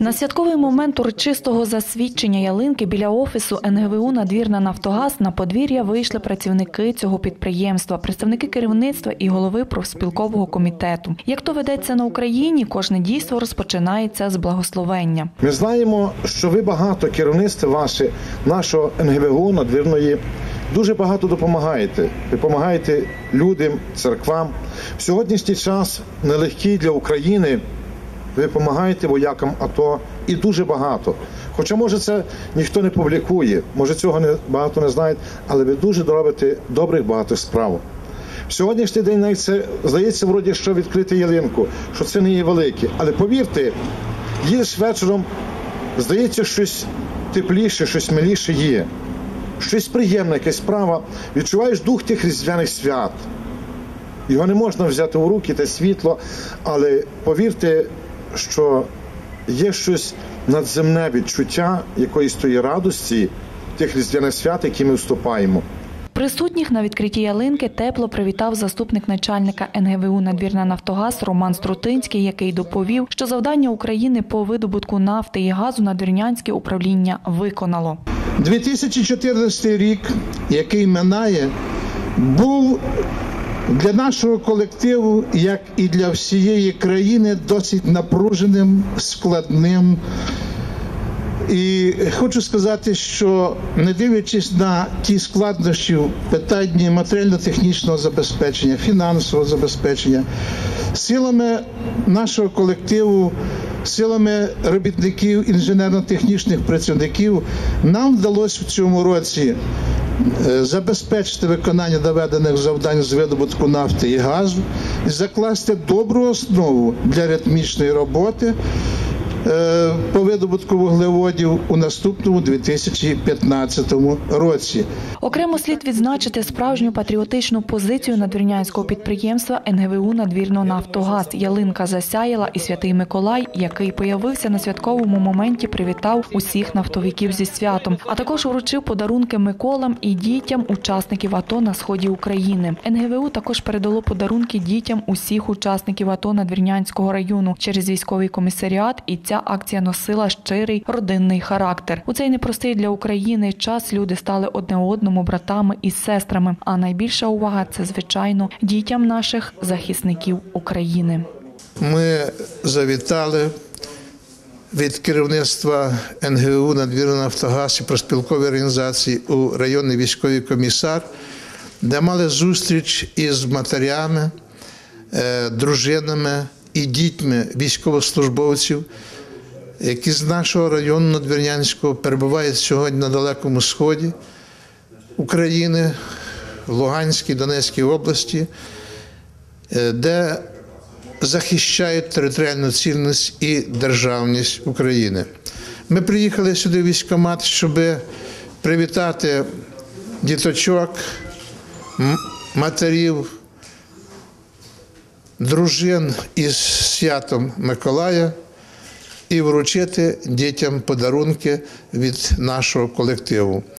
На святковий момент урочистого засвідчення ялинки біля офісу НГВУ «Надвірна Нафтогаз» на подвір'я вийшли працівники цього підприємства, представники керівництва і голови профспілкового комітету. Як то ведеться на Україні, кожне дійство розпочинається з благословення. Ми знаємо, що ви багато керівництва ваше, нашого НГВГУ надвірної, дуже багато допомагаєте. Допомагаєте людям, церквам. В сьогоднішній час нелегкий для України. Ви допомагаєте воякам АТО і дуже багато. Хоча, може, це ніхто не публікує, може цього не багато не знають, але ви дуже робите добрих багато справ. Сьогоднішній день навіть це здається, вроді, що відкрити ялинку, що це не є велике. Але повірте, їдеш вечором, здається, щось тепліше, щось миліше є. Щось приємне, якась справа. Відчуваєш дух тих різдвяних свят. Його не можна взяти у руки, те світло, але повірте, що є щось надземне відчуття якоїсь тої радості тих різдвяних свят, які ми вступаємо. Присутніх на відкритті ялинки тепло привітав заступник начальника НГВУ «Надвірна Нафтогаз» Роман Струтинський, який доповів, що завдання України по видобутку нафти і газу надвірнянське управління виконало. 2014 рік, який минає, був для нашого колективу, як і для всієї країни, досить напруженим, складним. І хочу сказати, що не дивлячись на ті складнощі в питанні матеріально-технічного забезпечення, фінансового забезпечення, силами нашого колективу, силами робітників, інженерно-технічних працівників, нам вдалося в цьому році е, забезпечити виконання доведених завдань з видобутку нафти і газу і закласти добру основу для ритмічної роботи по видобутку вуглеводів у наступному 2015 році. Окремо слід відзначити справжню патріотичну позицію надвірнянського підприємства НГВУ «Надвірно Нафтогаз». Ялинка засяяла і святий Миколай, який появився на святковому моменті, привітав усіх нафтовиків зі святом, а також вручив подарунки Миколам і дітям учасників АТО на сході України. НГВУ також передало подарунки дітям усіх учасників АТО Надвірнянського району через військовий комісаріат, і ця акція носила щирий родинний характер. У цей непростий для України час люди стали одне одному братами і сестрами. А найбільша увага це звичайно дітям наших захисників України. Ми завітали від керівництва НГУ «Надвірна Нафтогаз і проспілкової організації у районний військовий комісар, де мали зустріч із матерями, е, дружинами і дітьми військовослужбовців, які з нашого району Надвірнянського перебувають сьогодні на Далекому Сході України, в Луганській, Донецькій області, е, де захищають територіальну цінність і державність України. Ми приїхали сюди в військкомат, щоб привітати діточок, матерів, дружин із святом Миколая і вручити дітям подарунки від нашого колективу.